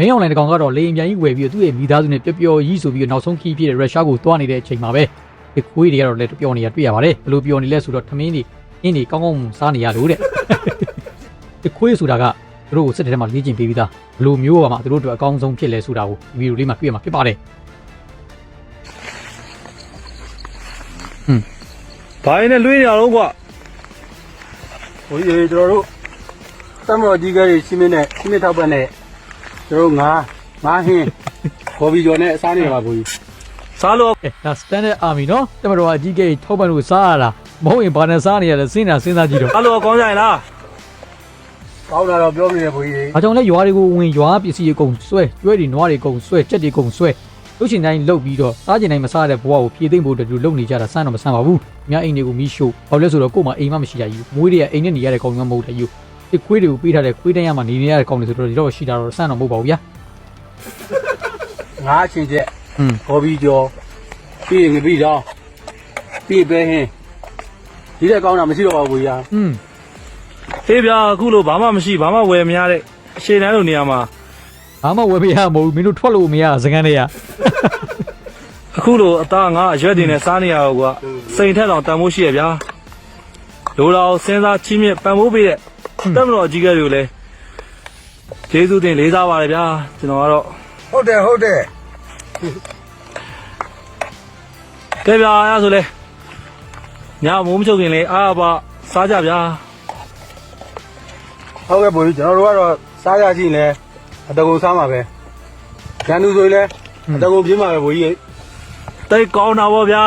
မင်းအွန်လိုင်းတကောင်ကတော့လေရင်ပြန်ကြီးဝယ်ပြီးတော့သူ့ရဲ့မိသားစုနဲ့ပျော်ပျော်ကြီးဆိုပြီးတော့နောက်ဆုံးခီးပြည့်တဲ့ရုရှားကိုတွားနေတဲ့အချိန်မှာပဲဒီခွေးတွေကတော့လည်းပျော်နေတာတွေ့ရပါတယ်ဘယ်လိုပျော်နေလဲဆိုတော့ထမင်းတွေအင်းတွေကောင်းကောင်းစားနေရလို့တဲ့ဒီခွေးဆိုတာကသူတို့ကိုစစ်တဲ့ထဲမှာလေ့ကျင့်ပေးပြီးသားဘယ်လိုမျိုးပါမှသူတို့တို့အကောင်းဆုံးဖြစ်လဲဆိုတာကိုဗီဒီယိုလေးမှာတွေ့ရမှာဖြစ်ပါတယ်ဘာရင်နဲ့လွှေးနေအောင်ကွာဘိုးကြီးကျွန်တော်တို့တမတော်ကြီးကလေးရှင်းမင်းနဲ့ရှင်းမင်းထောက်ပံ့နဲ့ ကျွန်တော်တို့ငါးငါးဟင်းခေါ်ပြီးကျော်နဲ့အစားနေပါဘိုးကြီးစားလို့အဲဒါ standard army နော်တမတော်အကြီးကြီးထောက်ပံ့လို့စားရတာမဟုတ်ရင်ဘာနဲ့စားနေရလဲစဉ်းစားစဉ်းစားကြည့်တော့စားလို့ကောင်းကြရင်လားကောင်းတာတော့ပြောမိတယ်ဘိုးကြီး။အကြောင်းလဲရွာတွေကိုဝင်ရွာပစ္စည်းတွေအကုန်ဆွဲကျွဲတွေနွားတွေအကုန်ဆွဲကြက်တွေအကုန်ဆွဲလုတ်ချင်တိုင်းလုတ်ပြီးတော့စားချင်တိုင်းမစားတဲ့ဘဝကိုဖြည့်သိမ့်ဖို့အတွက်ဒီလိုလုပ်နေကြတာစမ်းတော့မဆန်းပါဘူး။အများအိမ်တွေကိုမီးရှို့။ဘာလို့လဲဆိုတော့ကို့မှာအိမ်မှမရှိရဘူး။မွေးတွေကအိမ်နဲ့နေရတဲ့ကောင်တွေမှမဟုတ်တဲ့ယူ။ ဒီခွေးတွေကိုပေးထားတဲ့ခွေးတန်းရမှာနေနေရတဲ့ကောင်တွေဆိုတော့ဒီတော့ရှိတာတော့စမ်းတော့မဟုတ်ပါဘူးဗျာငါးချင်းချက်။ဟွန်းခေါ်ပြီးကျော်ပြီးရင်ငပိတော့ပြီးပဲဟင်းဒီတဲ့ကောင်းတာမရှိတော့ပါဘူးဘိုးကြီး။ဟွန်းဟေးဗျာအခုလို့ဘာမှမရှိဘာမှဝယ်မရတဲ့အချိန်တန်းလိုနေရာမှာဘာမှဝယ်ပေးရမဟုတ်ဘူးမင်းတို့ထွက်လို့မရစကန်တွေကအခုလို့အသားငါအရွက်တွေနဲ့စားနေရတော့ကွာစိန်ထက်တော့တန်မိုးရှိရဗျာလိုတော်စဉ်းစားချင်းမြင့်ပံမိုးပေးတဲ့ တက်မတော်အကြီးကလေးကိုလည်းကျေးဇူးတင်လေးစားပါတယ်ဗျာကျွန်တော်ကတော့ဟုတ်တယ်ဟုတ်တယ်ကဲဗျာအဲ့ဒါဆိုလေညမိုးမချုပ်ခင်လေအားပါစားကြဗျာဟုတ်ကဲ့ဘိုးကြီးကျွန်တော်တို့ကတော့စားရကြည့်လဲအတကုံစားမှာပဲရန်သူဆိုရင်လည်းအတကုံပြင်းမှာပဲဘိုးကြီးတိတ်ကောင်းတာဗောဗျာ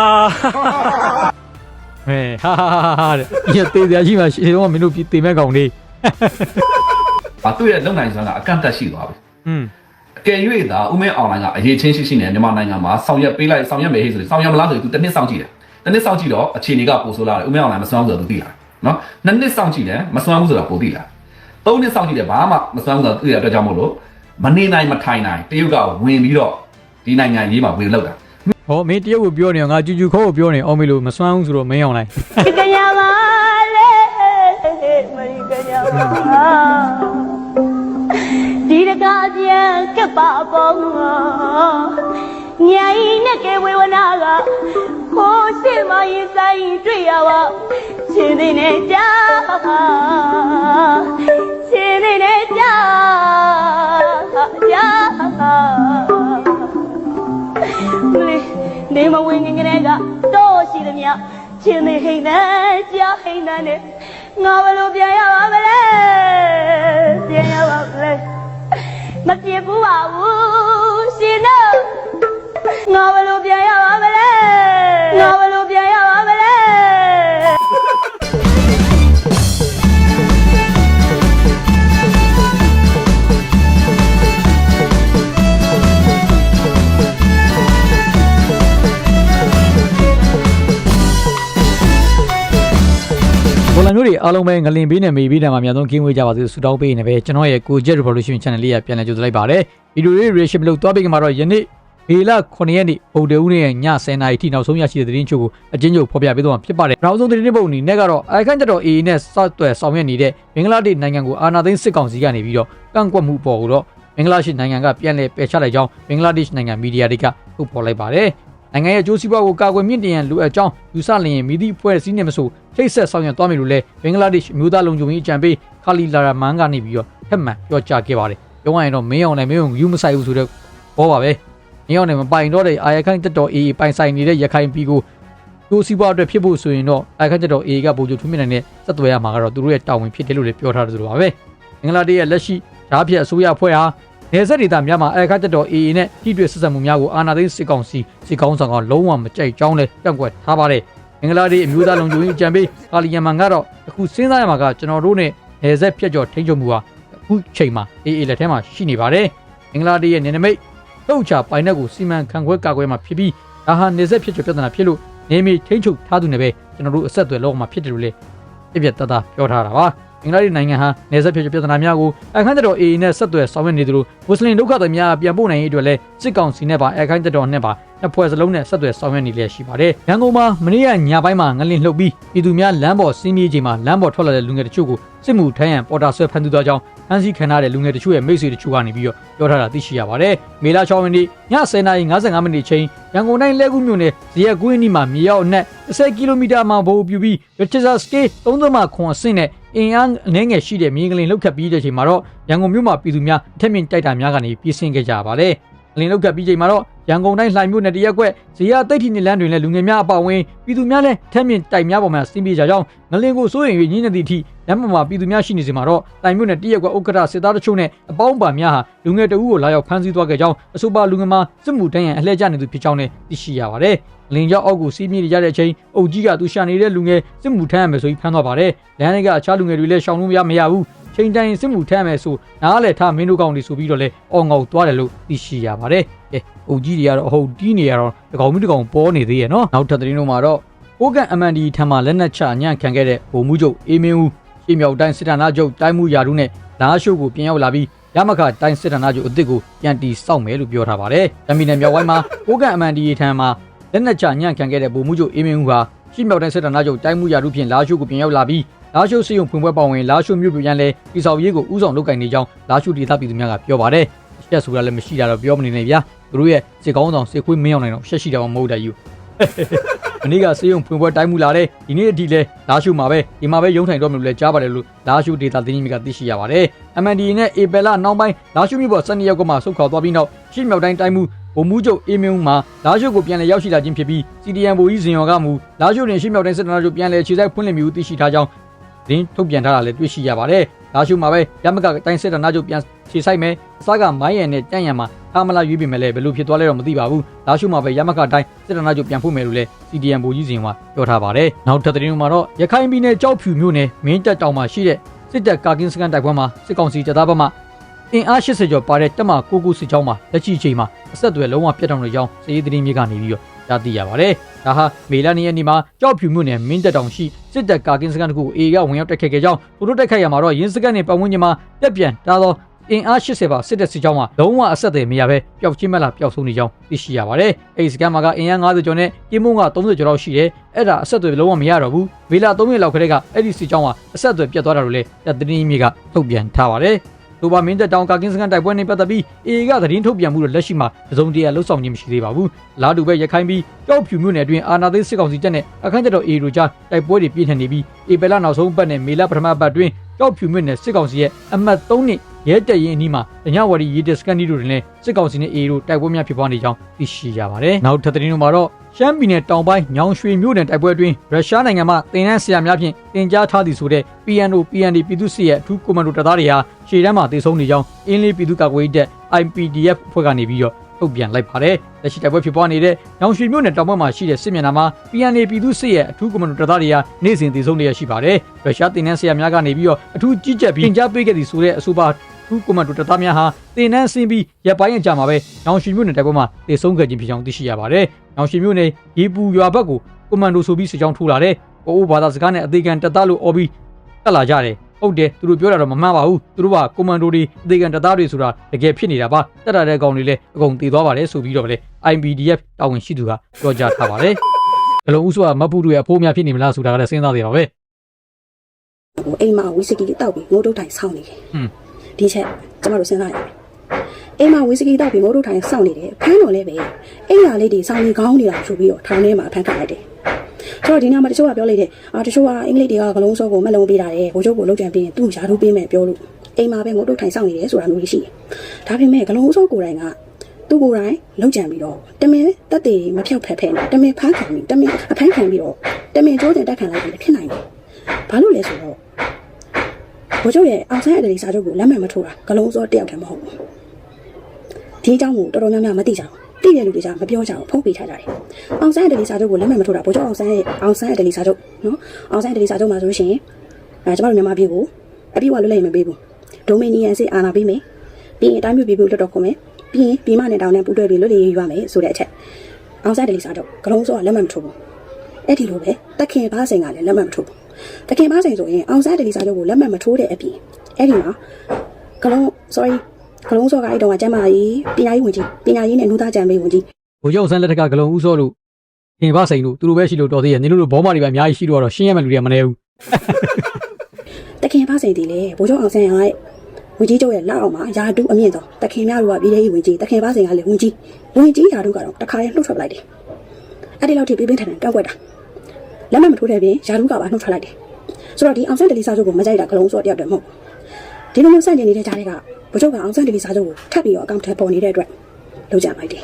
ဟဲ့ဟာဟာဟာဟာတဲ့။ဒီသေးစရာရှိမှရှေ့တော့မင်းတို့ပြေးသေးမဲ့ကောင်လေး။ဘာသူ့ရဲ့လုံနိုင်စွမ်းကအကန့်အသတ်ရှိသွားပြီ။ဟွန်း။အကယ်၍သာဥမဲအွန်လိုင်းကအရေးချင်းရှိရှိနဲ့မြန်မာနိုင်ငံမှာဆောင်ရွက်ပေးလိုက်ဆောင်ရွက်မယ်ဟေ့ဆိုရင်ဆောင်ရွက်မလားဆိုရင် तू တစ်နှစ်စောင့်ကြည့်တယ်။တစ်နှစ်စောင့်ကြည့်တော့အခြေအနေကပိုဆိုးလာတယ်ဥမဲအွန်လိုင်းမစွမ်းဘူးဆိုတော့ तू သိလာတယ်။နော်။နှစ်နှစ်စောင့်ကြည့်တယ်မစွမ်းဘူးဆိုတော့ပိုသိလာတယ်။သုံးနှစ်စောင့်ကြည့်တယ်ဘာမှမစွမ်းဘူးဆိုတော့သိတဲ့အတွက်ကြောင့်မို့လို့မနေနိုင်မထိုင်နိုင်တရုတ်ကဝင်ပြီးတော့ဒီနိုင်ငံရေးမှာဝင်လောက်တာ ဟောမင်းတရုတ်ကိုပြောနေအောင်ငါကျူကျူခေါကိုပြောနေအောင်မေလို့မစွမ်းဘူးဆိုတော့မင်းအောင်လိုက်ကညာပါလေမရီကညာပါဒီတကားပြန်ကပ်ပါပေါင်းညာဤနဲ့ကေဝေဝနာကကိုစိမရင်ဆိုင်တွေ့ရပါရှင်သိနေကြရှင်သိနေကြကြ လေနေမဝင်ငငယ်ကတော့ရှိသမျှချင်းနေဟိန်နဲ့ကြာဟိန်နဲ့ငါဘယ်လိုပြန်ရပါမလဲပြန်ရပါမလဲမပြေဘူးပါဘူးရှင်တို့ငါဘယ်လိုပြန်ရပါမလဲငါဘ ဘောလန်မျိုးတွေအားလုံးပဲငလင်ပေးနဲ့မေပေးနဲ့မှာအများဆုံးကင်းဝေးကြပါစေလို့ဆုတောင်းပေးနေပဲကျွန်တော်ရဲ့ကို Jet Revolution Channel လေးကပြန်လည်ကြိုဆိုလိုက်ပါတယ်ဗီဒီယိုလေး reaction လုပ်သွားပြီးကမှတော့ယနေ့မေလ9ရက်နေ့ဗုဒ္ဓဦးနေ့ည10:00နာရီထိနောက်ဆုံးရရှိတဲ့သတင်းချို့ကိုအချင်းချုပ်ဖော်ပြပေးသွားမှာဖြစ်ပါတယ်နောက်ဆုံးသတင်းပုံအနေနဲ့ကတော့အိုင်ခန့်ကျတော့ AA နဲ့စောက်သွယ်ဆောင်ရွက်နေတဲ့ဘင်္ဂလားဒေ့ရှ်နိုင်ငံကိုအာဏာသိမ်းစစ်ကောင်စီကနေပြီးတော့ကန့်ကွက်မှုပေါ်ကိုတော့ဘင်္ဂလားဒေ့ရှ်နိုင်ငံကပြန်လည်ပယ်ချလိုက်ကြောင်းဘင်္ဂလားဒေ့ရှ်နိုင်ငံမီဒီယာတွေကထုတ်ဖော်လိုက်ပါတယ် နိုင်ငံရဲ့အကျိုးစီးပွားကိုကာကွယ်မြင့်တင်ရန်လိုအပ်ကြောင်းယူဆလျင်မိသည့်အဖွဲ့အစည်းနဲ့မဆိုထိတ်ဆက်ဆောင်ရွက်သွားမယ်လို့လည်းဘင်္ဂလားဒေ့ရှ်အမျိုးသားလုံခြုံရေးအကြံပေးခါလီလာရာမန်ကနေပြီးတော့ထက်မှန်ပြောကြားခဲ့ပါတယ်။ပြောရရင်တော့မင်းအောင်လည်းမင်းအောင်ယူမဆိုင်ဘူးဆိုတော့ဘောပါပဲ။မင်းအောင်လည်းမပိုင်တော့တဲ့အာရခိုင်တက်တော် AA ပိုင်ဆိုင်နေတဲ့ရခိုင်ပြည်ကိုကျိုးစီးပွားအတွက်ဖြစ်ဖို့ဆိုရင်တော့အာရခိုင်တက်တော် AA ကပုံကျထွေးမြင့်နိုင်တဲ့စက်သွယ်ရမှာကတော့သူတို့ရဲ့တာဝန်ဖြစ်တယ်လို့လည်းပြောထားတယ်ဆိုတော့ပါပဲ။ဘင်္ဂလားဒေ့ရှ်ရဲ့လက်ရှိဓာတ်ပြက်အစိုးရအဖွဲ့ဟာ နေဆက်ဒေသများမှာအခါတက်တော် AA နဲ့ထိတွေ့ဆက်ဆံမှုများကိုအာဏာသိမ်းစစ်ကောင်စီစစ်ကောင်ဆောင်ကလုံးဝမကြိုက်ကြောင်းလည်းပြောင်းကွက်ထားပါတယ်။ဘင်္ဂလားဒေ့ရှ်အမျိုးသားလုံခြုံရေးအကြံပေးကာလီယမန်ကတော့အခုစဉ်းစားရမှာကကျွန်တော်တို့နဲ့နေဆက်ပြက်ကျော်ထိန်းချုပ်မှုဟာအခုချိန်မှာ AA လက်ထဲမှာရှိနေပါတယ်။ဘင်္ဂလားဒေ့ရှ်ရဲ့နေနမိတ်လှုပ်ချပိုင်တဲ့ကိုစီမံခန့်ခွဲကာကွယ်မှာဖြစ်ပြီးဒါဟာနေဆက်ဖြစ်ကျော်ပြဿနာဖြစ်လို့နေမီထိန်းချုပ်ထားသူနဲ့ပဲကျွန်တော်တို့အဆက်အသွယ်လောက်မှာဖြစ်တယ်လို့လည်းပြပြတတ်တာပြောထားတာပါ။ ဘင်္ဂလားဒေ့ရှ်နိုင်ငံဟာနေဆက်ဖြစ်ပြဿနာများကိုအခမ်းတော် AA နဲ့ဆက်သွယ်ဆောင်ရွက်နေသလိုမွတ်စလင်ဒုက္ခသည်များပြန်ပို့နိုင်ရေးအတွက်လည်းစစ်ကောင်စီနဲ့ပါအခမ်းတော်နဲ့ပါနှစ်ဖွဲ့စလုံးနဲ့ဆက်သွယ်ဆောင်ရွက်နေလျက်ရှိပါတယ်။ရန်ကုန်မှာမနေ့ကညပိုင်းမှာငလင်လှုပ်ပြီးပြည်သူများလမ်းပေါ်စီးမြေးချိန်မှာလမ်းပေါ်ထွက်လာတဲ့လူငယ်တချို့ကိုစစ်မှုထမ်းရန်ပေါ်တာဆွဲဖမ်းဆီးသွားကြောင်းဖမ်းဆီးခံရတဲ့လူငယ်တချို့ရဲ့မိတ်ဆွေတချို့ကနေပြီးတော့ပြောထားတာသိရှိရပါတယ်မေလာ6မိနစ်ည10:55မိနစ်ချိန်ရန်ကုန်တိုင်းလဲကူးမြို့နယ်ဇရက်ကွင်းနီမှာမြေရောက်အနက်10ကီလိုမီတာမှာဘိုးပြူပြီး Richardson Scale 3.9အဆင့်နဲ့ အင်အားအနည်းငယ်ရှိတဲ့မြေကလင်လောက်ခတ်ပြီးတဲ့ချိန်မှာတော့ရန်ကုန်မြို့မှာပြည်သူများအထက်မြင့်တိုက်တာများကနေပြေးဆင်းခဲ့ကြပါတယ်အလင်းလောက်ကပ်ပြီးချိန်မှာတော့ရန်ကုန်တိုင်းလှိုင်မြို့နယ်တရက်ကွက်ဇေယျတိတ်ထီနေလန်းတွင်လည်းလူငယ်များအပါအဝင်ပြည်သူများလည်းထက်မြင့်တိုက်များပေါ်မှာစင်းပြေကြကြောင်းငလင်ကိုစိုးရင်၍ညင်းနေသည့်အထိလမ်းပေါ်မှာပြည်သူများရှိနေစဉ်မှာတော့လှိုင်မြို့နယ်တရက်ကွက်ဥက္ကဋ္ဌစစ်သားတချို့နဲ့အပေါင်းပါများဟာလူငယ်တအူးကိုလာရောက်ဖမ်းဆီးသွားခဲ့ကြောင်းအဆိုပါလူငယ်မှာစစ်မှုတန်းရန်အလှည့်ကျနေသူဖြစ်ကြောင်းလည်းသိရှိရပါတယ် လင်ကြောက်အောက်ကိုစီးမြေးနေကြတဲ့အချိန်အုပ်ကြီးကသူရှာနေတဲ့လူငယ်စစ်မှုထမ်းရမယ်ဆိုပြီးဖမ်းသွားပါတယ်။လမ်းတွေကအခြားလူငယ်တွေလည်းရှောင်လို့မရမရဘူး။ချိန်တိုင်းစစ်မှုထမ်းရမယ်ဆိုနားလေထားမင်းတို့ကောင်တွေဆိုပြီးတော့လဲအော်ငေါသွားတယ်လို့သိရှိရပါတယ်။အဲအုပ်ကြီးတွေကတော့အဟုတ်တီးနေရတော့တကောင်မိတကောင်ပေါ်နေသေးရဲ့နော်။နောက်ထပ်သတင်းတို့မှာတော့ကိုကန်အမန်ဒီထံမှာလက်နက်ချညံ့ခံခဲ့တဲ့ဗိုလ်မှူးချုပ်အေးမင်းဦးရှေ့မြောက်တိုင်းစစ်ဌာနချုပ်တိုင်းမှုရာထူးနဲ့လာရှိုးကိုပြန်ရောက်လာပြီးရမခတိုင်းစစ်ဌာနချုပ်အစ်စ်ကိုပြန်တီစောက်မယ်လို့ပြောထားပါတယ်။တမီနယ်မြောက်ဝိုင်းမှာကိုကန်အမန်ဒီထံမှာ လက်နက်ချညံ့ခံခဲ့တဲ့ဗိုလ်မှူးချုပ်အေးမင်းဦးဟာရှေ့မြောက်တိုင်းစစ်တပ်နာချုပ်တိုင်းမှုရာထူးဖြင့်လာရှိုးကိုပြင်ရောက်လာပြီးလာရှိုးစီယုံဖွင့်ပွဲပါဝင်လာရှိုးမြို့ပြန်လဲပြည်ဆောင်ရေးကိုဥဆောင်လုပ်ကင်နေကြောင်းလာရှိုးဒေသပြည်သူများကပြောပါတယ်။ရှက်ဆိုတာလည်းမရှိတာတော့ပြောမနေနဲ့ဗျာ။သူတို့ရဲ့စစ်ကောင်းဆောင်စစ်ခွေးမင်းအောင်နိုင်တော့ရှက်ရှိတာမှမဟုတ်တယ်ယူ။မနေ့ကစေယုံဖွင့်ပွဲတိုင်းမှုလာတဲ့ဒီနေ့အထိလဲလာရှိုးမှာပဲဒီမှာပဲရုံးထိုင်တော့မယ်လို့လဲကြားပါတယ်လို့လာရှိုးဒေသသတင်းကြီးကသိရှိရပါတယ်။ MND နဲ့အေပယ်လာနောက်ပိုင်းလာရှိုးမြို့ပေါ်စနေရောက်ကမှဆုတ်ခွာသွားပြီးနောက်ရှေ့မြောက်တိုင်းတိုင်းမှုဗိုလ်မှူးချုပ်အေးမင်းဦးမှာလာရှိုးကိုပြန်လည်ရောက်ရှိလာခြင်းဖြစ်ပြီး CDM ဗိုလ်ကြီးဇင်ရော်ကမူလာရှိုးတွင်ရှေ့မြောက်တိုင်းစစ်တပ်ချုပ်ပြန်လည်ခြေစိုက်ဖွင့်လှစ်မျိုးသိရှိထားကြောင်းသတင်းထုတ်ပြန်ထားတာလည်းတွေ့ရှိရပါတယ်။လာရှိုးမှာပဲရမကတိုင်းစစ်တပ်ချုပ်ပြန်ခြေစိုက်မယ်အစားကမိုင်းရံနဲ့တန့်ရံမှာထားမလားရွေးပြင်မယ်လဲဘယ်လိုဖြစ်သွားလဲတော့မသိပါဘူး။လာရှိုးမှာပဲရမကတိုင်းစစ်တပ်ချုပ်ပြန်ဖို့မယ်လို့လည်း CDM ဗိုလ်ကြီးဇင်ရော်ကပြောထားပါတယ်။နောက်ထပ်သတင်းမှာတော့ရခိုင်ပြည်နယ်ကြောက်ဖြူမြို့နယ်မင်းတပ်တောင်မှာရှိတဲ့စစ်တပ်ကာကင်းစကန်တိုက်ပွဲမှာစစ်ကောင်စီတပ်သားဘက်မှ အင်အား80ကျော်ပါတဲ့တက်မကိုကူစစ်ကြောင်းမှာလက်ရှိချိန်မှာအဆက်အသွယ်လုံးဝပြတ်တောက်နေကြောင်းစည်ရေးသတင်းမြေကနေပြီးတော့ကြားသိရပါတယ်။ဒါဟာမေလနေ့ရက်နေ့မှာကြောက်ဖြူမြို့နယ်မင်းတပ်တောင်ရှိစစ်တပ်ကာကင်းစကန်တစ်ခုကိုအေကဝင်ရောက်တိုက်ခိုက်ခဲ့ကြောင်းသူတို့တိုက်ခိုက်ရမှာတော့ရင်းစကန်နဲ့ပတ်ဝန်းကျင်မှာတက်ပြန်တားသောအင်အား80ပါစစ်တပ်စစ်ကြောင်းမှာလုံးဝအဆက်အသွယ်မရဘဲပျောက်ချင်းမဲ့လာပျောက်ဆုံးနေကြောင်းသိရှိရပါတယ်။အဲဒီစကန်မှာကအင်အား90ကျော်နဲ့ကင်းမုံက30ကျော်လောက်ရှိတယ်။အဲ့ဒါအဆက်အသွယ်လုံးဝမရတော့ဘူး။မေလ3ရက်လောက်ခရဲကအဲ့ဒီစစ်ကြောင်းကအဆက်အသွယ်ပြတ်သွားတာလို့လည်းတပ်သတင်းမြေကထုတ်ပြန်ထားပါတယ်။ လိုပါမင်းတပ်တောင်ကာကင်းစကန်တိုက်ပွဲနဲ့ပတ်သက်ပြီးအေကသတင်းထုတ်ပြန်မှုတော့လက်ရှိမှာပစုံတရာလှုပ်ဆောင်ခြင်းမရှိသေးပါဘူး။လာတူပဲရခိုင်ပြည်ကြောက်ဖြူမြို့နယ်အတွင်းအာနာသိစစ်ကောင်စီတပ်နဲ့အခန်းကျတော်အေတို့ကြားတိုက်ပွဲတွေပြင်းထန်နေပြီးအေပယ်လာနောက်ဆုံးပတ်နဲ့မေလပထမပတ်တွင် ကြောက်ဖြူမြို့နယ်စစ်ကောင်စီရဲ့အမှတ်3နှစ်ရဲတပ်ရင်အနီးမှာတညဝရီရေတစကန်ဒီတို့တွင်လည်းစစ်ကောင်စီနဲ့အေတို့တိုက်ပွဲများဖြစ်ပွားနေကြောင်းသိရှိရပါတယ်။နောက်ထပ်သတင်းတွေမှာတော့ရှမ်းပြည်နယ်တောင်ပိုင်းညောင်ရွှေမြို့နယ်တိုက်ပွဲအတွင်းရုရှားနိုင်ငံမှတင်နန်းဆရာများဖြင့်တင်ကြားထားသည်ဆိုတဲ့ PNO PND ပြည်သူ့စစ်ရဲ့အထူးကွန်မန်ဒိုတပ်သားတွေဟာရှေ့တန်းမှာတည်ဆုံနေကြောင်းအင်းလေးပြည်သူ့ကာကွယ်ရေးတပ် IPDF ဖွဲ့ကနေပြီးတော့ ထုတ်ပြန်လိုက်ပါတယ်။လက်ရှိတိုက်ပွဲဖြစ်ပွားနေတဲ့ညောင်ရွှေမြို့နယ်တောင်ဘက်မှာရှိတဲ့စစ်မျက်နှာမှာ PNA ပြည်သူ့စစ်ရဲ့အထူးကွန်မန်ဒိုတပ်သားတွေဟာနေ့စဉ်တည်ဆုံနေရရှိပါတယ်။ရုရှားတင်နန်းဆရာများကနေပြီးတော့အထူးကြီးကြပ်ပြီးတင်ကြားပေးခဲ့သည်ဆိုတဲ့အဆိုပါထူးကွန်မန်ဒိုတပ်သားများဟာတင်နန်းဆင်းပြီးရပ်ပိုင်းအကြာမှာပဲညောင်ရွှေမြို့နယ်တိုက်ပွဲမှာတည်ဆုံခဲ့ခြင်းဖြစ်ကြောင်းသိရှိရပါတယ်။ညောင်ရွှေမြို့နယ်ရေပူရွာဘက်ကိုကွန်မန်ဒိုဆိုပြီးစစ်ကြောင်းထိုးလာတဲ့ပိုအိုဘာသာစကားနဲ့အသေးခံတပ်သားလို့အော်ပြီးတက်လာကြတယ်။ ဟုတ်တယ်သူတို့ပြောတာတော့မမှန်ပါဘူးသူတို့ကကွန်မန်ဒိုတွေအသေးခံတပ်သားတွေဆိုတာတကယ်ဖြစ်နေတာပါတက်တာတဲ့ကောင်တွေလည်းအကုန်တည်သွားပါတယ်ဆိုပြီးတော့ဗလေ IBDF တာဝန်ရှိသူကပြောကြားထားပါတယ်။ဘလုံးဥစွာမတ်ဖူတို့ရဲ့အဖိုးများဖြစ်နေမလားဆိုတာကလည်းစဉ်းစားနေပါပဲဟိုအိမ်မှာဝီစကီတောက်ပြီးငိုးတုတ်ထိုင်ဆောင်းနေတယ်ဟွန်းဒီချက်ကျမတို့စဉ်းစားရတယ် အိမ်မှာဝီစကီတောက်ပြီးငိုးတုတ်ထိုင်ဆောင်းနေတယ်ဖမ်းတော့လဲပဲအိမ်လာလေးတွေဆောင်းနေကောင်းနေတာဆိုပြီးတော့ထောင်ထဲမှာဖမ်းထားလိုက်တယ်ဆိုတော့ဒီနေ့မှာတချို့ကပြောလိုက်တယ်အာတချို့ကအင်္ဂလိပ်တွေကဂလုံးစောကိုမက်လုံးပေးတာတယ်ဘိုးချုပ်ကိုလောက်ကြံပြီးရင်သူ့ယာထူးပေးမယ်ပြောလို့အိမ်မှာပဲငိုးတုတ်ထိုင်ဆောင်းနေတယ်ဆိုတာမျိုးရှိတယ်ဒါပေမဲ့ဂလုံးစောကိုယ်တိုင်ကသူ့ကိုယ်တိုင်လောက်ကြံပြီးတော့တမင်တက်တေမဖြောက်ဖက်ဖက်နဲ့တမင်ဖမ်းခံပြီးတမင်အဖမ်းခံပြီးတော့တမင်ကြိုးတင်တက်ခံလိုက်ပြီးဖြစ်နိုင်တယ်ဘာလို့လဲဆိုတော့ဘိုးချုပ်ရဲ့အောင်ဆန်းအတလီစာချုပ်ကိုလက်မှတ်မထိုးတာဂလုံးစောတယောက်တည်းမဟုတ်ဘူး ဒီအကြောင်းကိုတော်တော်များများမသိကြဘူးသိတဲ့လူတွေကမပြောကြဘူးဖုံးပေးထားကြတယ်အောင်ဆန်းအတလီစာချုပ်ကိုလက်မှတ်မထိုးတာဘိုးချုပ်အောင်ဆန်းရဲ့အောင်ဆန်းအတလီစာချုပ်နော်အောင်ဆန်းအတလီစာချုပ်မှာဆိုလို့ရှိရင်အဲကျမတို့မြန်မာပြည်ကိုအပြည့်အဝလွတ်လပ်ရင်မပေးဘူးဒိုမီနီယန်စစ်အာဏာပေးမယ်ပြီးရင်အတိုင်းမျိုးပြည်ပြည်လွတ်တော်ခုံမယ်ပြီးရင်ပြည်မနဲ့တောင်နဲ့ပူးတွဲပြီးလွတ်လပ်ရေးယူရမယ်ဆိုတဲ့အချက်အောင်ဆန်းအတလီစာချုပ်ဂလုံးစောကလက်မှတ်မထိုးဘူးအဲ့ဒီလိုပဲတက်ခင်ဘားစိန်ကလည်းလက်မှတ်မထိုးဘူးတခင်ပါဆိုင်ဆိုရင်အောင်စားတယ်လီစာချုပ်ကိုလက်မှတ်မထိုးတဲ့အပြင်အဲ့ဒီမှာကလုံး sorry ကလုံးစောကအဲ့တော့ကကျမ်းမာရေးပညာရေးဝန်ကြီးပညာရေးနဲ့လူသားကြံပေးဝန်ကြီး။ဘိုးချုပ်ဆန်းလက်ထက်ကဂလုံးဥစောလို့ခင်ပါစိန်လို့သူတို့ပဲရှိလို့တော်သေးရဲ့နင်တို့လိုဘောမတွေပဲအများကြီးရှိတော့တော့ရှင်းရမယ်လူတွေကမနေဘူးတခင်ပါဆိုင်တည်လေဘိုးချုပ်အောင်ဆန်းရဲ့ဝင်ကြီးချုပ်ရဲ့လက်အောက်မှာယာတုအမြင့်ဆုံးတခင်များတို့ကပြည်ရေးဝင်ကြီးတခင်ပါစင်ကလည်းဝင်ကြီးဝင်ကြီးယာတုကတော့တခါရဲနှုတ်ထွက်ပလိုက်တယ်အဲ့ဒီလောက်ထိပြင်းပြင်းထန်ထန်တောက်ွက်တာလက်မမထိုးတဲ့ပြင်ယာတုကပါနှုတ်ထွက်လိုက်တယ်ဆိုတော့ဒီအောင်ဆန်းတလီစာချုပ်ကိုမကြိုက်တာကလုံးစောတယောက်တည်းမဟုတ် ဒီလိုမျိုးစန့်ကျင်နေတဲ့ကြားတွေကဘုချုပ်ကအောင်ဆန်းတလီစာချုပ်ကိုထပ်ပြီးတော့အကောင့်ထဲပေါ်နေတဲ့အတွက်လုံးကြလိုက်တယ်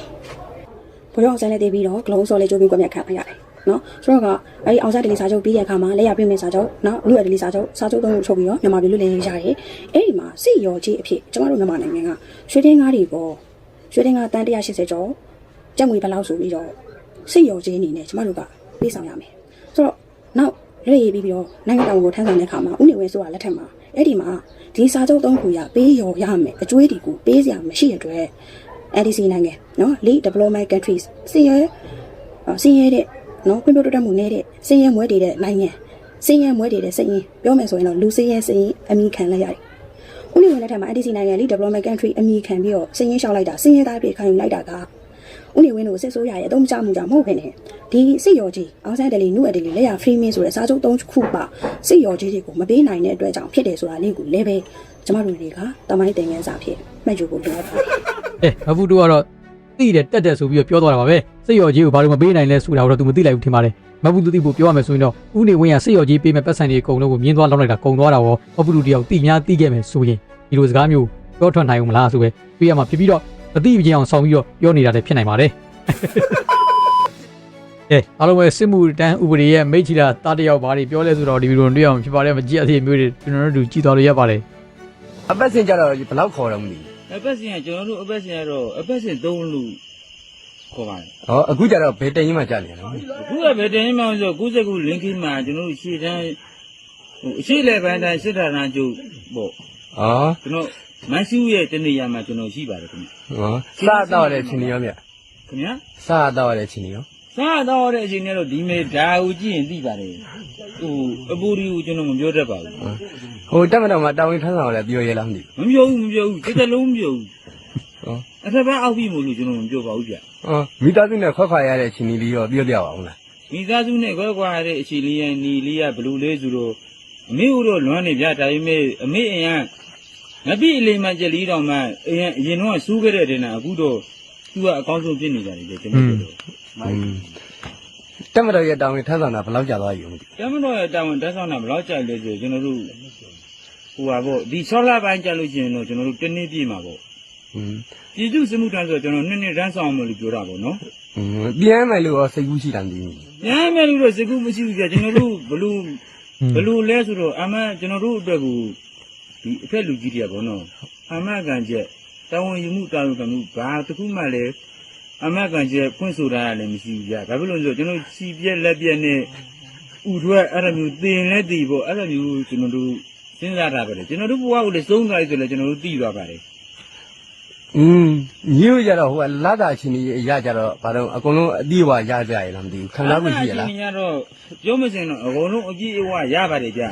ဘုရားအောင်ဆန်းလေးတည်ပြီးတော့ဂလုံးစော်လေးကျိုးပြီးကွက်မြတ်ခံရရတယ်နော်ဆိုတော့ကအဲ့ဒီအောင်ဆန်းတလီစာချုပ်ပြီးတဲ့အခါမှာလက်ရပြင်းမဲ့စာချုပ်နော်လူရတလီစာချုပ်စာချုပ်သုံးခုချုပ်ပြီးတော့မြန်မာပြည်လူလည်ရတယ်အဲ့ဒီမှာစစ်ရောကြီးအဖြစ်ကျမတို့မြန်မာနိုင်ငံကရွှေတင်းကားတွေပေါ်ရွှေတင်းကားတန်180ကျော်ကြက်ငွေဘယ်လောက်ဆိုပြီးတော့စစ်ရောကြီးအနေနဲ့ကျမတို့ကပြေးဆောင်ရမယ်ဆိုတော့နောက်ရေးရေးပြီးပြီးတော့နိုင်ငံတော်ကိုထမ်းဆောင်တဲ့အခါမှာဥနေဝဲဆိုတာလက်ထက်မှာ အဲ့ဒီမှာဒီစာချုပ်သုံးခုရပေးရောရမယ်အကျွေးတွေကိုပေးစရာမရှိတဲ့အတွက် LDC နိုင်ငံနော် Lead Development Countries စီရဲအော်စီရဲတဲ့နော်ပြပြတိုးတက်မှုနေတဲ့စီရဲမွဲတည်တဲ့နိုင်ငံစီရဲမွဲတည်တဲ့စိတ်ရင်းပြောမယ်ဆိုရင်တော့လူစီရဲစိတ်ရင်းအမိခံလိုက်ရတယ်။ဦးနေဝင်လက်ထက်မှာ LDC နိုင်ငံ Lead Development Country အမိခံပြီးတော့စီရဲရှောက်လိုက်တာစီရဲသားပြေခံယူလိုက်တာက ဦးနေဝင်းတို့စစ်ဆိုးရရဲ့အသုံးမချမှုကြောင့်မဟုတ်ဘဲနဲ့ဒီစစ်ရော်ကြီးအောင်ဆန်းတယ်လီနုအတယ်လီလက်ရဖရီမင်းဆိုတဲ့စားချုပ်သုံးခုပါစစ်ရော်ကြီးတွေကိုမပေးနိုင်တဲ့အတွက်ကြောင့်ဖြစ်တယ်ဆိုတာလေးကိုလည်းပဲကျမတို့တွေကတမိုင်းတင်ငန်းစာဖြစ်မှတ်ယူဖို့လိုအပ်ပါတယ်အဲမဖူတို့ကတော့သိတယ်တက်တယ်ဆိုပြီးတော့ပြောသွားတာပါပဲစိတ်ရော်ကြီးကိုဘာလို့မပေးနိုင်လဲဆိုတာတော့ तू မသိလိုက်ဘူးထင်ပါတယ်မဖူသူသိဖို့ပြောရမယ်ဆိုရင်တော့ဥနေဝင်းကစိတ်ရော်ကြီးပေးမဲ့ပတ်စံတွေအကုန်လုံးကိုမြင်းသွားလောက်လိုက်တာကုန်သွားတာရောမဖူတို့တယောက်တိများတိခဲ့မယ်ဆိုရင်ဒီလိုစကားမျိုးပြောထွက်နိုင်ဦးမလားဆိုပဲပြရမှာဖြစ်ပြီးတော့ မသိကြအောင်ဆောင်ပြီးတော့ပြောနေတာလည်းဖြစ်နိုင်ပါတယ်အဲအားလုံးပဲစစ်မှုတန်းဥပဒေရဲ့မိတ်ချီတာတားတယောက်ဘာတွေပြောလဲဆိုတော့ဒီဗီဒီယိုတွေ့အောင်ဖြစ်ပါတယ်မကြည့်အသေးမျိုးတွေကျွန်တော်တို့ကြည့်တော်လို့ရပါတယ်အပတ်စင်ကြတော့ဘယ်လောက်ခေါ်တော့မသိအပတ်စဉ်ကကျွန်တော်တို့အပတ်စဉ်ကတော့အပတ်စဉ်3လူခေါ်ပါတယ်ဘူးဟောအခုကြတော့ဘယ်တင်ကြီးမှကြာနေနော်အခုကဘယ်တင်မှမဆို69လင်းခင်းမှာကျွန်တော်တို့ရှေ့တန်းဟိုအရှိလေပိုင်းတိုင်းစစ်တာရန်ကျုပ်ပေါ့ဟောကျွန်တော် မန်စီးရဲ့တနေရာမှာကျွန်တော်ရှိပါတယ်ခင်ဗျဟောစားတော့တဲ့ချင်းရောဗျခင်ဗျာစားတော့တဲ့ချင်းရောစားတော့တဲ့အချိန်နဲ့တော့ဒီမေဓာကိုကြည့်ရင်သိပါတယ်ဟိုအပူရီကိုကျွန်တော်မပြောတတ်ပါဘူးဟိုတက်မတော်မှာတာဝန်ထမ်းဆောင်လဲပြောရဲလားမသိမပြောဘူးမပြောဘူးတစ်သက်လုံးမပြောဘူးဟောအထက်ဘက်အောက်ပြီမို့လို့ကျွန်တော်မပြောပါဘူးဗျဟောမိသားစုနဲ့ခွက်ခွာရတဲ့ချင်းလေးရောပြောပြပါအောင်လားမိသားစုနဲ့ခွဲခွာရတဲ့အခြေလေးရနီလေးရဘလူလေးဆိုတော့အမေဦးတော့လွမ်းနေဗျဒါပေမဲ့အမေအရင် ငပိအလီမန်ကျလီတော်မှအရင်အရင်တော့စူးခဲ့တဲ့တင်တာအခုတော့သူကအကောင်းဆုံးဖြစ်နေကြတယ်လေကျွန်တော်တို့တက်မတော်ရဲ့တာဝန်ထမ်းဆောင်တာဘယ်လောက်ကြာသွားပြီလဲတက်မတော်ရဲ့တာဝန်ထမ်းဆောင်တာဘယ်လောက်ကြာလဲဆိုကျွန်တော်တို့ဟိုပါပေါ့ဒီဆော့လာပိုင်းကြာလို့ရှိရင်တော့ကျွန်တော်တို့တနေ့ပြည့်မှာပေါ့ပြည်သူစစ်မှုထမ်းဆိုတော့ကျွန်တော်နှစ်နှစ်တန်းဆောင်မလို့ပြောတာပေါ့နော်ပြန်မယ်လို့စိတ်ကူးရှိတာမသိဘူးပြန်မယ်လို့စိတ်ကူးမရှိဘူးကြာကျွန်တော်တို့ဘလို့ဘလို့လဲဆိုတော့အမှန်ကျွန်တော်တို့အတွက်ကို ဒီအထက်လူကြီးတွေကပေါ့နော်အမှန်ကန်ချက်တာဝန်ယူမှုတာဝန်ခံမှုဘာတစ်ခုမှလည်းအမှန်ကန်ချက်ဖွင့်ဆိုတာလည်းမရှိဘူးကြာဘာဖြစ်လို့လဲဆိုတော့ကျွန်တော်စီပြက်လက်ပြက်နဲ့ဥထွက်အဲ့လိုမျိုးတင်လဲတည်ပေါ့အဲ့လိုမျိုးကျွန်တော်တို့စဉ်းစားတာပဲလေကျွန်တော်တို့ဘဝကိုလည်းစုံးသွားပြီဆိုလည်းကျွန်တော်တို့သိသွားပါတယ်อืมမြို့ကြတော့ဟိုကလာတာချင်းကြီးအရာကြတော့ဘာလို့အကုန်လုံးအတိအဝရကြရလားမသိဘူးခံစားမှုရှိရလားအဲ့ဒါအချိန်ကတော့ပြောမစင်တော့အကုန်လုံးအပြည့်အဝရပါတယ်ကြာ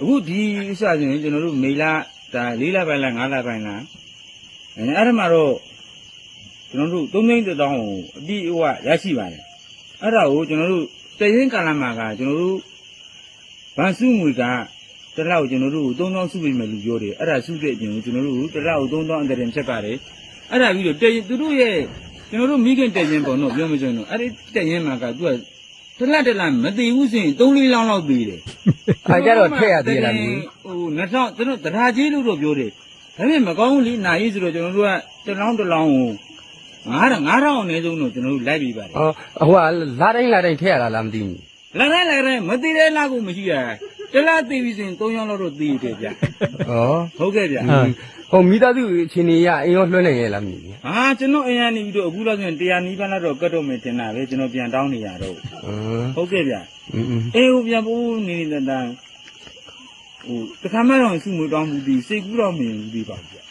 အခုဒီဥစ္စာဆိုရင်ကျွန်တော်တို့မေလာဒါ၄လပိုင်းလား၅လပိုင်းလားအဲအဲ့ဒါမှတော့ကျွန်တော်တို့၃သိန်းတစ်တောင်းကိုအပြည့်အဝရရှိပါတယ်အဲ့ဒါကိုကျွန်တော်တို့တရင်ကာလမှာကကျွန်တော်တို့ဗန်စုငွေကတစ်လောက်ကျွန်တော်တို့ကို၃တောင်းစုပေးမယ်လို့ပြောတယ်အဲ့ဒါစုတဲ့အပြင်ကိုကျွန်တော်တို့တစ်လောက်၃တောင်းအတရင်ချက်ပါတယ်အဲ့ဒါပြီးတော့တရင်သူတို့ရဲ့ကျွန်တော်တို့မိခင်တရင်ပေါ့နော်ပြောမစင်တော့အဲ့ဒီတရင်မှာကသူက တလက်တလက်မတည်ဘူးဆိုရင်3လေးလောင်းလောက်သေးတယ်အဲကြတော့ထည့်ရသေးလားမသိဘူးဟို2000သူတို့တရားကြီးလို့တော့ပြောတယ်ဒါပေမဲ့မကောင်းဘူးလေနာရေးဆိုတော့ကျွန်တော်တို့ကတစ်လောင်းတစ်လောင်းကို9000 9000အနည်းဆုံးတော့ကျွန်တော်တို့လိုက်ပြီးပါတယ်ဟောဟိုကလာတိုင်းလာတိုင်းထည့်ရတာလားမသိဘူးလက်နဲ့လက်နဲ့မတည်တဲ့လောက်ကိုမရှိရ တလားသိပြီဆိုရင်၃ရောင်းလောက်တော့သိတယ်ဗျာဩဟုတ်ကဲ့ဗျာဟိုမိသားစုအခြေအနေရအင်းရောလွှဲနိုင်ရဲ့လားမသိဘူးဟာကျွန်တော်အင်းရနေပြီးတော့အခုလောက်ဆိုရင်100နီးပါးလောက်တော့ကတ်တော့မယ်တင်တာပဲကျွန်တော်ပြန်တောင်းနေရတော့ဟုတ်ကဲ့ဗျာအေးဟိုပြန်ပို့နေနေတဲ့တန်းဟိုတခါမှတော့စုမတောင်းဘူးဒီစိတ်ကူးတော့မင်းပြီးပါဗျာ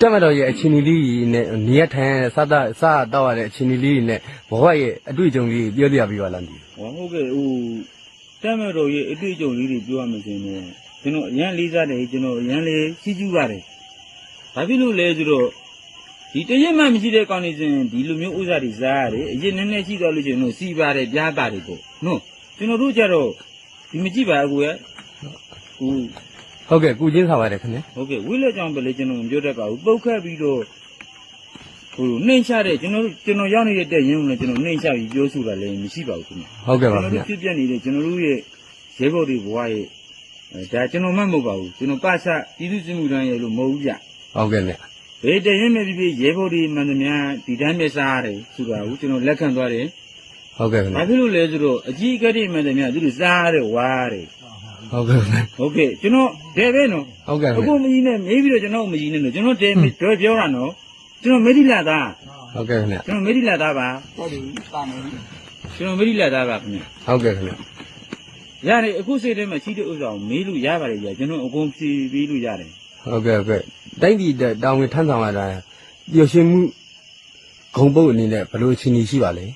တက်မတော်ရဲ့အခြေအနေလေးနဲ့နေရထိုင်စသစတော့ရတဲ့အခြေအနေလေးနဲ့ဘဝရဲ့အတွေ့အကြုံလေးပြောပြပြပါလားမသိဘူးဟုတ်ကဲ့ဟို တက်မတော်ရဲ့အတွေ့အကြုံလေးတွေပြောရမယ်ဆိုရင်ကျွန်တော်အရန်လေးစားတယ်ကျွန်တော်အရန်လေးစီးကျူးပါတယ်ဘာဖြစ်လို့လဲဆိုတော့ဒီတရက်မှမရှိတဲ့ကောင်းနေစဉ်ဒီလိုမျိုးဥစ္စာတွေစားရတယ်အရင်နည်းနည်းရှိတော့လို့ရှိရင်တော့စီပါတယ်ပြားပါတယ်ပေါ့နော်ကျွန်တော်တို့ကြတော့ဒီမကြည့်ပါဘူးကွယ်ဟိုဟုတ်ကဲ့ကုချင်းစားပါတယ်ခင်ဗျဟုတ်ကဲ့ဝိလက်ကြောင့်ပဲလေကျွန်တော်မပြောတတ်ပါဘူးပုတ်ခတ်ပြီးတော့ ဟိုနှိမ့်ချတဲ့ကျွန်တော်တို့ကျွန်တော်ရောက်နေတဲ့တဲ့ရင်းကိုလည်းကျွန်တော်နှိမ့်ချပြီးပြောဆိုတာလည်းမရှိပါဘူးခင်ဗျဟုတ်ကဲ့ပါကျွန်ခင်တော်ဗျတို့ဖြစ်ပြနေတဲ့ကျွန်တော်တို့ရဲ့ရဲဘော်တွေဘဝရဲ့အဲဒါကျွန်တော်မှမဟုတ်ပါဘူးကျွန်တော်ပဆပြည်သူ့စစ်မှုထမ်းရဲ့လို့မဟုတ်ဘူးဗျဟုတ်ကဲ့ဗျဘယ်တဲ့ရင်းမဲ့ဖြစ်ဖြစ်ရဲဘော်တွေမှန်သမျှဒီတိုင်းပဲစားရတယ်ဆိုတာကိုကျွန်တော်လက်ခံသွားတယ်ဟုတ်ကဲ့ခင်ဗျဘာဖြစ်လို့လဲဆိုတော့အကြီးအကဲတွေမှန်သမျှသူတို့စားရတယ်ဝါရတယ်ဟုတ်ကဲ့ဗျဟုတ်ကဲ့ကျွန်တော်တဲ့ပဲနော်ဟုတ်ကဲ့အခင်ခုဗျမကြီးနဲ့မေးပြီးတော့ကျွန်တော်မကြီးနဲ့လို့ကျွန်တော်တဲမေးတော့ပြောတာနော် ကျွန်တော်မေဒီလာသားဟုတ်ကဲ့ခင်ဗျကျွန်တော်မေဒီလာသားပါဟုတ်တယ်ပါမယ်ကျွန်တော်မေဒီလာသားပါခင်ဗျဟုတ်ကဲ့ခင်ဗျရတယ်အခုစိတ်ထဲမှာရှိတဲ့ဥစ္စာကိုမေးလို့ရပါတယ်ကြာကျွန်တော်အကုန်ဖြေပေးလို့ရတယ်ဟုတ်ကဲ့ဟုတ်ကဲ့တိုင်းပြည်အတွက်တောင်းဝင်ထမ်းဆောင်ရတာပျော်ရွှင်မှုဂုံပုတ်အနေနဲ့ဘယ်လိုအခြေအနေရှိပါလဲ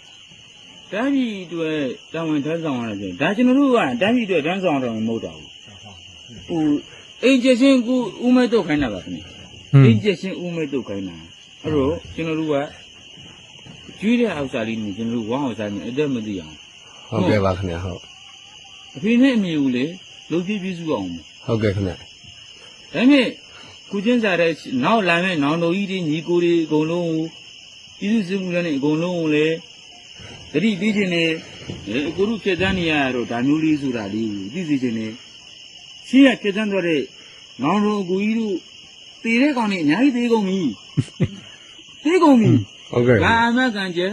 တမ်းပြည်အတွက်တာဝန်ထမ်းဆောင်ရတယ်ဆိုရင်ဒါကျွန်တော်တို့ကတမ်းပြည်အတွက်ထမ်းဆောင်တော့မဟုတ်တော့ဘူးဟိုအင်ဂျင်ရှင်ကူဦးမဲတော့ခိုင်းတာပါခင်ဗျဟွန်းအင်ဂျင်ရှင်ဦးမဲတော့ခိုင်းတာ အဲ့တော့ကျွန်တော်တို့ကကျွေးတဲ့အောက်စာလေးနဲ့ကျွန်တော်တို့ဝမ်းအောင်စားနေအတက်မသိအောင်ဟုတ်ကဲ့ပါခင်ဗျဟုတ်အဖေနဲ့အမေကိုလေလုံပြည့်ပြည့်စုအောင်မယ်ဟုတ်ကဲ့ခင်ဗျဒါပေမဲ့ကုချင်းစားတဲ့နောက်လာမဲ့နောင်တော်ကြီးတွေညီကိုတွေအကုန်လုံးကိုပြည်သူစစ်မှုလည်းနဲ့အကုန်လုံးကိုလေတတိပြီးခြင်းနဲ့အကိုတို့ဖြတ်တန်းနေရတော့ဒါမျိုးလေးဆိုတာလေးကိုသိစေခြင်းနဲ့ရှင်းရဖြတ်တန်းသွားတဲ့နောင်တော်အကိုကြီးတို့တည်တဲ့ကောင်တွေအများကြီးသေးကုန်ပြီ ပြီးကုန်ပြီဟုတ်ကဲ့ဒါအမှန်ကန်ကျဲ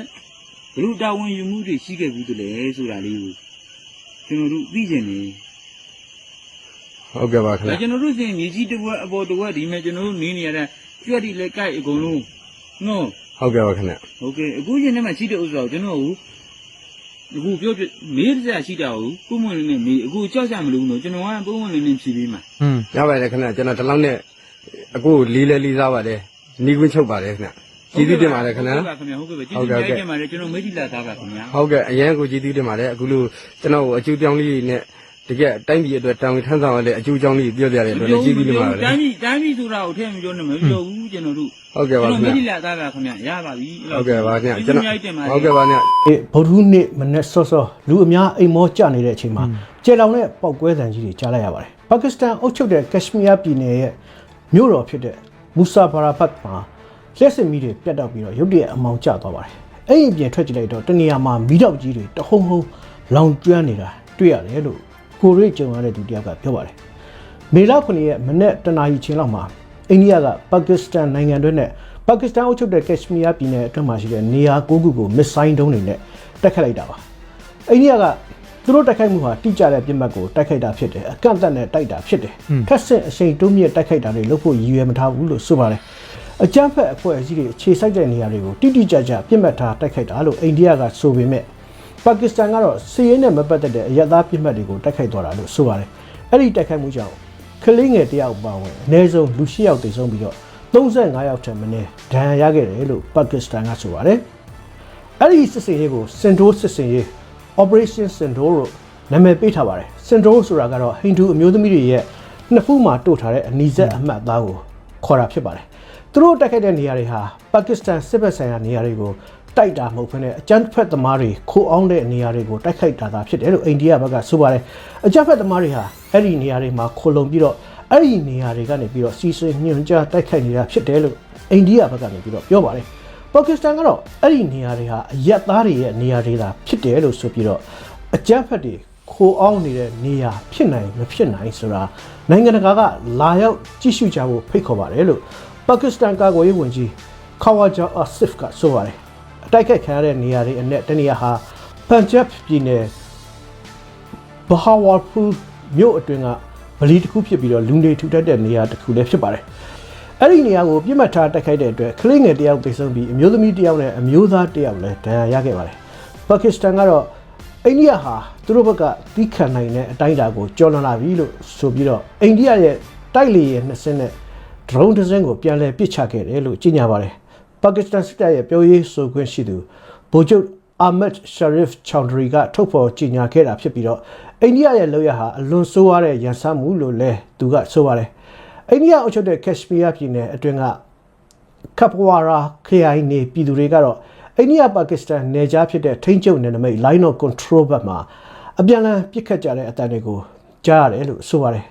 ဘလူတာဝန်ယူမှုတွေရှိခဲ့ဘူးတလေဆိုတာလေးကိုကျွန်တော်တို့သိကျင်နေဟုတ်ကဲ့ပါခင်ဗျာကျွန်တော်တို့စဉ်မြေကြီးတစ်ဝက်အပေါ်တစ်ဝက်ဒီမှာကျွန်တော်တို့နေနေရတဲ့ကြွက်ဒီလက်ကైအကုန်လုံးနော်ဟုတ်ကဲ့ပါခင်ဗျာဟုတ်ကဲ့အခုရင်ထဲမှာရှိတဲ့ဥစ္စာကိုကျွန်တော်တို့အခုပြောပြမေးစရာရှိတာကိုပုံမှန်လေးနဲ့မေးအခုကြောက်ကြမလို့နော်ကျွန်တော်ကပုံမှန်လေးနဲ့ဖြေပေးမှာဟွန်းရပါတယ်ခင်ဗျာကျွန်တော်ဒီလောက်နဲ့အခုလေးလဲလေးစားပါတယ်နီးကွင်းချုပ်ပါတယ်ခင်ဗျာ ကျေးဇူးတင်ပါတယ်ခင်ဗျဟုတ်ကဲ့ခင်ဗျဟုတ်ကဲ့ကျေးဇူးတင်ပါတယ်ကျွန်တော်မေးကြည့်လာတာပါခင်ဗျာဟုတ်ကဲ့အရင်ကိုကျေးဇူးတင်ပါတယ်အခုလိုကျွန်တော်အကျိုးပြောင်းလေးနဲ့တကယ်တိုင်းပြည်အတွက်တောင်းထမ်းဆောင်ရတဲ့အကျိုးကြောင်းလေးပြောပြရတဲ့အတွက်လည်းကျေးဇူးတင်ပါတယ်တိုင်းပြည်တိုင်းပြည်ဆိုတာကိုထည့်မပြောနဲ့မပြောဘူးကျွန်တော်တို့ဟုတ်ကဲ့ပါကျွန်ခင်တော်မေးဗျကြည့်လာတာပါခင်ဗျာရပါပြီဟုတ်ကဲ့ပါခင်ဗျကျွကျွန်န်တော်တော်တင်ပါဟုတ်ကဲ့ပါခင်ဗျအေးဗုဒ္ဓဟူးနေ့မနေ့စောစောလူအများအိမ်မောကြနေတဲ့အချိန်မှာကျေလောင်တဲ့ပောက်ကွဲသံကြီးတွေကြားလိုက်ရပါတယ်။ပါကစ္စတန်အုပ်ချုပ်တဲ့ကက်ရှမီးယားပြည်နယ်ရဲ့မြို့တော်ဖြစ်တဲ့မူဆာဘာရာဘတ်မှာ လက်စစ်မီးတွေပြတ်တောက်ပြီးတော့ရုတ်တရက်အမောင်ကျသွားပါတယ်။အဲ့ဒီအပြင်ထွက်ကြည့်လိုက်တော့တနေရာမှာမီးတောက်ကြီးတွေတဟုံဟုံလောင်ကျွမ်းနေတာတွေ့ရတယ်လို့ကိုရိတ်ကြုံရတဲ့သူတယောက်ကပြောပါတယ်။မေလ9ရက်မနေ့တနာရီချင်းလောက်မှာအိန္ဒိယကပါကစ္စတန်နိုင်ငံတွင်းနဲ့ပါကစ္စတန်အုပ်ချုပ်တဲ့ကက်ရှမီးယားပြည်နယ်အတွင်းမှာရှိတဲ့နေရာ၉ခုကိုမစ်ဆိုင်းဒုံးတွေနဲ့တိုက်ခတ်လိုက်တာပါအိန္ဒိယကသူတို့တိုက်ခိုက်မှုဟာတိကျတဲ့ပြစ်မှတ်ကိုတိုက်ခိုက်တာဖြစ်တယ်အကန့်အသတ်နဲ့တိုက်တာဖြစ်တယ်ထက်ဆင့်အချိန်တိုးမြင့်တိုက်ခိုက်တာတွေလုပ်ဖို့ရည်ရွယ်မထားဘူးလို့ဆိုပါတယ် အကြမ်းဖက်အဖွဲ့အစည်းတွေခြေစိုက်တဲ့နေရာတွေကိုတိတိကျကျပြစ်မှတ်ထားတိုက်ခိုက်တာလို့အိန္ဒိယကဆိုပေမဲ့ပါကစ္စတန်ကတော့စီးရဲနဲ့မပတ်သက်တဲ့အရက်သားပြစ်မှတ်တွေကိုတိုက်ခိုက်သွားတာလို့ဆိုပါတယ်။အဲ့ဒီတိုက်ခိုက်မှုကြောင့်ကလေးငယ်တစ်ယောက်ပါဝင်အနည်းဆုံးလူ၈ယောက်သေဆုံးပြီးတော့35ယောက်ထက်မနည်းဒဏ်ရာရခဲ့တယ်လို့ပါကစ္စတန်ကဆိုပါတယ်။အဲ့ဒီစစ်စင်ရေးကိုစင်ဒိုးစစ်စင်ရေး Operation Sindor လို့နာမည်ပေးထားပါတယ်။ Sindor ဆိုတာကတော့ဟိန္ဒူအမျိုးသမီးတွေရဲ့နှစ်ဖူးမှာတို့ထားတဲ့အနီးစက်အမှတ်အသားကိုခေါ်တာဖြစ်ပါတယ်။ သူတို့တိုက်ခိုက်တဲ့နေရာတွေဟာပါကစ္စတန်စစ်ဘက်ဆိုင်ရာနေရာတွေကိုတိုက်တာမဟုတ်ဘဲနဲ့အကြမ်းဖက်သမားတွေခိုးအောင်တဲ့နေရာတွေကိုတိုက်ခိုက်တာသာဖြစ်တယ်လို့အိန္ဒိယဘက်ကဆိုပါတယ်။အကြမ်းဖက်သမားတွေဟာအဲ့ဒီနေရာတွေမှာခိုလုံပြီးတော့အဲ့ဒီနေရာတွေကနေပြီးတော့စီစဉ်ညွှန်ကြားတိုက်ခိုက်နေတာဖြစ်တယ်လို့အိန္ဒိယဘက်ကနေပြီးတော့ပြောပါတယ်။ပါကစ္စတန်ကတော့အဲ့ဒီနေရာတွေဟာအရက်သားတွေရဲ့နေရာတွေသာဖြစ်တယ်လို့ဆိုပြီးတော့အကြမ်းဖက်တွေခိုးအောင်နေတဲ့နေရာဖြစ်နိုင်မဖြစ်နိုင်ဆိုတာနိုင်ငံတကာကလာရောက်ကြည့်ရှုကြဖို့ဖိတ်ခေါ်ပါတယ်လို့ ပါကစ္စတန်ကာကွယ်ရေးဝန်ကြီးခဝါဂျာအာဆစ်ကဆိုပါတယ်အတိုက်ခိုက်ခံရတဲ့နေရာတွေအနက်တနေရာဟာပန်ဂျပ်ပြည်နယ်ဘဟာဝါဖူမြို့အတွင်းကဗလီတစ်ခုဖြစ်ပြီးတော့လူနေထူထပ်တဲ့နေရာတစ်ခုလည်းဖြစ်ပါတယ်အဲ့ဒီနေရာကိုပြစ်မှတ်ထားတိုက်ခိုက်တဲ့အတွက်ကလေးငယ်တစ်ယောက်သေဆုံးပြီးအမျိုးသမီးတစ်ယောက်နဲ့အမျိုးသားတစ်ယောက်လည်းဒဏ်ရာရခဲ့ပါတယ်ပါကစ္စတန်ကတော့အိန္ဒိယဟာသူတို့ဘက်ကတီးခံနိုင်တဲ့အတိုင်းအတာကိုကျော်လွန်လာပြီလို့ဆိုပြီးတော့အိန္ဒိယရဲ့တိုက်လေယာဉ်နှစ်စင်းနဲ့ drone တစ်စင်းကိုပြန်လည်ပစ်ချခဲ့တယ်လို့ကြေညာပါတယ်ပါကစ္စတန်စစ်တပ်ရဲ့ပြောရေးဆိုခွင့်ရှိသူဗိုလ်ချုပ်အာမတ်ရှာရစ်ချောင်ဒရီကထုတ်ဖော်ကြေညာခဲ့တာဖြစ်ပြီးတော့အိန္ဒိယရဲ့လောက်ရဟာအလွန်ဆိုးရတဲ့ရန်စမှုလို့လည်းသူကဆိုပါတယ်အိန္ဒိယအုပ်ချုပ်တဲ့ကက်ရှမီးယားပြည်နယ်အတွင်းကကပ်ဝါရာခရိုင်နေပြည်သူတွေကတော့အိန္ဒိယပါကစ္စတန်နယ်ခြားဖြစ်တဲ့ထိန်းချုပ်နယ်နိမိတ် line of control ဘက်မှာအပြန်အလှန်ပြစ်ခတ်ကြတဲ့အတန်တွေကိုကြားရတယ်လို့ဆိုပါတယ်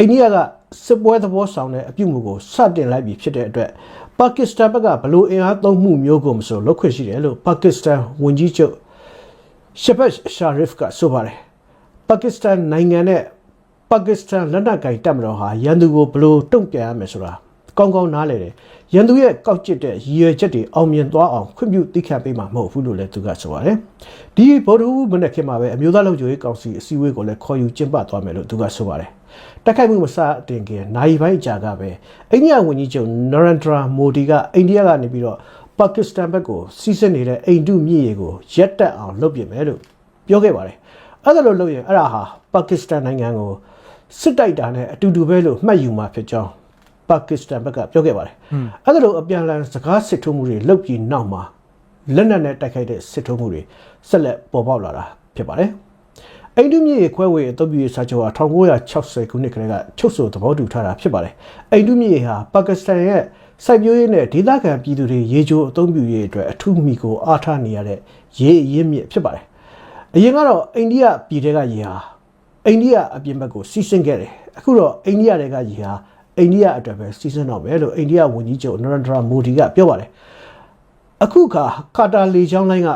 အိန္ဒိယကစစ်ပွဲသဘောဆောင်တဲ့အပြုမှုကိုစတင်လိုက်ပြီဖြစ်တဲ့အတွက်ပါကစ္စတန်ဘက်ကဘလို့အင်အားသုံးမှုမျိုးကိုမဆိုလုပ်ခွင့်ရှိတယ်လို့ပါကစ္စတန်ဝန်ကြီးချုပ်ရှဘတ်ရှာရစ်ကဆိုပါတယ်ပါကစ္စတန်နိုင်ငံနဲ့ပါကစ္စတန်လက်နက်ကိုင်တပ်မတော်ဟာရန်သူကိုဘလို့တုံ့ပြန်ရမယ်ဆိုတာကောင်းကောင်းနားလည်တယ်ရန်သူရဲ့ကောက်ကျစ်တဲ့ရည်ရွယ်ချက်တွေအောင်မြင်သွားအောင်ခွင့်ပြုသိခံပေးမှာမဟုတ်ဘူးလို့လည်းသူကဆိုပါတယ်ဒီဗုဒ္ဓဟူးမနေ့ခင်မှာပဲအမျိုးသားလုံခြုံရေးကောင်စီအစည်းအဝေးကိုလည်းခေါ်ယူကျင်းပသွားမယ်လို့သူကဆိုပါတယ် တက်ခိုက်မှုမစတင်ခင်နိုင်ပိုင်းကြာကပဲအိန္ဒိယဝန်ကြီးချုပ်နရန်ဒရာမိုဒီကအိန္ဒိယကနေပြီးတော့ပါကစ္စတန်ဘက်ကိုစီးဆင်းနေတဲ့အိန္ဒုမြစ်ရေကိုရက်တက်အောင်လုပ်ပြင်မယ်လို့ပြောခဲ့ပါတယ်အဲ့ဒါလို့လုပ်ရင်အဲ့ဒါဟာပါကစ္စတန်နိုင်ငံကိုစစ်တိုက်တာနဲ့အတူတူပဲလို့မှတ်ယူမှာဖြစ်ကြောင်းပါကစ္စတန်ဘက်ကပြောခဲ့ပါတယ်အဲ့ဒါလို့အပြန်အလှန်စကားစစ်ထိုးမှုတွေလုပ်ပြီးနောက်မှာလက်နက်နဲ့တိုက်ခိုက်တဲ့စစ်ထိုးမှုတွေဆက်လက်ပေါ်ပေါက်လာတာဖြစ်ပါတယ် အိန္ဒိမြေခွဲဝေအသုံးပြုရေးစာချုပ်ဟာ1960ခုနှစ်ကတည်းကချုပ်ဆိုသဘောတူထားတာဖြစ်ပါတယ်အိန္ဒိမြေဟာပါကစ္စတန်ရဲ့စိုက်ပျိုးရေးနဲ့ဒေသခံပြည်သူတွေရေချိုးအသုံးပြုရေးအတွက်အထူးမိကိုအားထားနေရတဲ့ရေအရင်းမြစ်ဖြစ်ပါတယ်အရင်ကတော့အိန္ဒိယပြည်ထဲကရေဟာအိန္ဒိယအပြင်ဘက်ကိုစီးဆင်းခဲ့တယ်အခုတော့အိန္ဒိယတွေကရေဟာအိန္ဒိယအတွက်ပဲစီးဆင်းတော့မယ်လို့အိန္ဒိယဝန်ကြီးချုပ်နရန်ဒရာမိုဒီကပြောပါတယ်အခုခါကာတာလေချောင်းလိုင်းက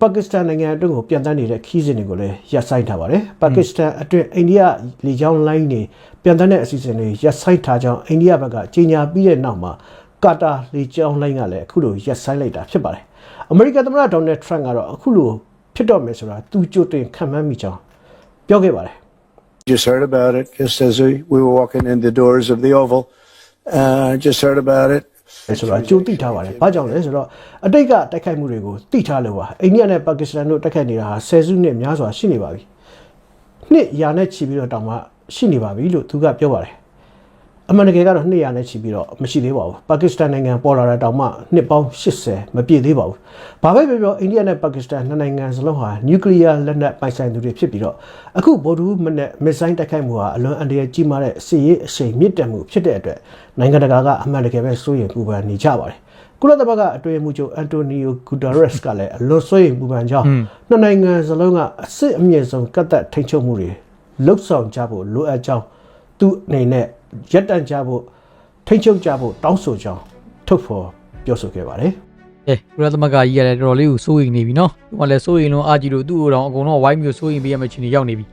ပါကစ္စတန်နိုင်ငံအတွင်းကိုပြန်တန်းနေတဲ့ခီးစဉ်တွေကိုလည်းရပ်ဆိုင်းထားပါတယ်ပါကစ္စတန်အတွင်းအိန္ဒိယလေချောင်းလိုင်းတွေပြန်တန်းတဲ့အစီအစဉ်တွေရပ်ဆိုင်းထားကြောင်းအိန္ဒိယဘက်ကကြေညာပြီးတဲ့နောက်မှာကာတာလေချောင်းလိုင်းကလည်းအခုလိုရပ်ဆိုင်းလိုက်တာဖြစ်ပါတယ်အမေရိကန်သမ္မတဒေါ်နယ်ထရန့်ကတော့အခုလိုဖြစ်တော့မယ်ဆိုတာသူကြိုတင်ခံမှန်းမိကြောင်းပြောခဲ့ပါတယ် Just heard about it just as we, we were walking in the doors of the Oval. Uh, just heard about it. အဲဆိုတော့ကြိုသိထားပါတယ်။ဘာကြောင့်လဲဆိုတော့အတိတ်ကတိုက်ခိုက်မှုတွေကိုသိထားလို့ပါ။အိန္ဒိယနဲ့ပါကစ္စတန်တို့တိုက်ခိုက်နေတာဟာဆယ်စုနှစ်များစွာရှိနေပါပြီ။နှစ်ရာနဲ့ချီပြီးတော့တောင်မှရှိနေပါပြီလို့သူကပြောပါတယ်။ အမှန်တကယ်ကတော့နှစ်ရာနဲ့ချီပြီးတော့မရှိသေးပါဘူး။ပါကစ္စတန်နိုင်ငံပေါ်လာတဲ့တောင်မှနှစ်ပေါင်း80မပြည့်သေးပါဘူး။ဘာပဲပြောပြောအိန္ဒိယနဲ့ပါကစ္စတန်နှစ်နိုင်ငံစလုံးဟာနျူကလ িয়ার လက်နက်ပိုင်ဆိုင်သူတွေဖြစ်ပြီးတော့အခုဗိုလ်ဒူးမနဲ့မစ်ဆိုင်းတိုက်ခိုက်မှုဟာအလွန်အန္တရာယ်ကြီးမားတဲ့စစ်ရေးအရှိန်မြင့်တက်မှုဖြစ်တဲ့အတွက်နိုင်ငံတကာကအမှန်တကယ်ပဲစိုးရိမ်ပူပန်နေကြပါတယ်။ကုလသမဂ္ဂအတွင်းမှုချုပ်အန်တိုနီယိုဂူတာရက်စ်ကလည်းအလွန်စိုးရိမ်ပူပန်ကြောင်းနှစ်နိုင်ငံစလုံးကအစ်စ်အမြင့်ဆုံးကတ်သက်ထိန်းချုပ်မှုတွေလှုပ်ဆောင်ကြဖို့လိုအပ်ကြောင်းသူအနေနဲ့ ရက်တန့်ကြဖို့ထိန်းချုပ်ကြဖို့တောင်းဆိုကြောင်းထုတ်ဖော်ပြောဆိုခဲ့ပါတယ်။ကဲကုလသမဂ္ဂကြီးကလည်းတော်တော်လေးကိုစိုးရိမ်နေပြီနော်သူကလည်းစိုးရိမ်လုံးအာကြီးလို့သူ့ကိုယ်တော်အကုန်လုံးဝိုင်းပြီးစိုးရိမ်ပေးရမယ့်အခြေအနေရောက်နေပြီ